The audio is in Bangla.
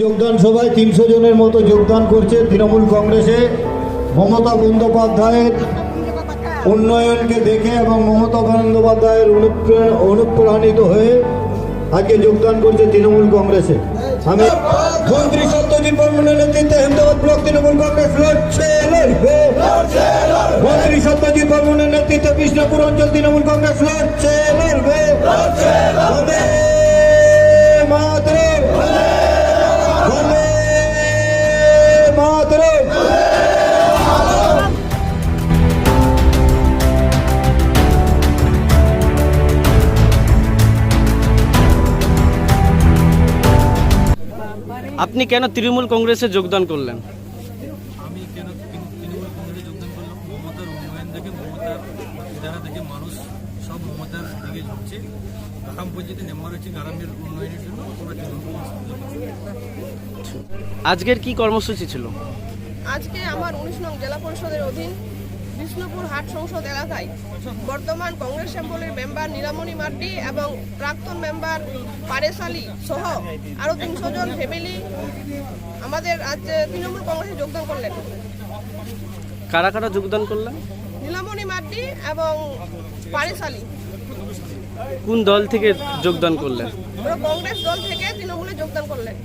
যোগদান সভায় তিনশো জনের মতো যোগদান করছে তৃণমূল কংগ্রেসে। মমতা বন্দ্যোপাধ্যায়ের উন্নয়নকে দেখে এবং মমতা বন্দ্যোপাধ্যায়ের অনুপ্রে- অনুপ্রাণিত হয়ে আজকে যোগদান করছে তৃণমূল কংগ্রেসে। আমি মন্ত্রী সত্যজিৎ বর্মনের নেতৃত্বে আহমেদাবাদ ব্লক তৃণমূল কংগ্রেস লড়ছে, লড়বে। মন্ত্রী সত্যজিৎ বর্মনের নেতৃত্বে বিষ্ণুপুর অঞ্চল তৃণমূল কংগ্রেস লড়ছে, লড়বে। আপনি কেন তৃণমূল কংগ্রেসে যোগদান করলেন? আমি কেন তৃণমূল কংগ্রেসে যোগদান করলাম? মমতার উন্নয়ন দেখে মমতার যারা দেখে মানুষ সব মমতার দিকে ঝুঁকছে। গ্রাম পঞ্চায়েতে মেম্বার হচ্ছে গ্রামের উন্নয়নের জন্য আমরা তৃণমূল আজকের কি কর্মসূচি ছিল? আজকে আমার উনিশ নং জেলা পরিষদের অধীন বিষ্ণুপুর হাট সংসদ এলাকায় বর্তমান কংগ্রেস অ্যাম্বলের মেম্বার নীলামণি মার্ডি এবং প্রাক্তন মেম্বার পারেশ আলী সহ আরও তিনশো জন ফ্যামিলি আমাদের আজ তৃণমূল কংগ্রেসে যোগদান করলেন। কারা কারা যোগদান করলেন? নীলামণি মার্ডি এবং পারেশ আলী। কোন দল থেকে যোগদান করলেন? কংগ্রেস দল থেকে তৃণমূলে যোগদান করলেন।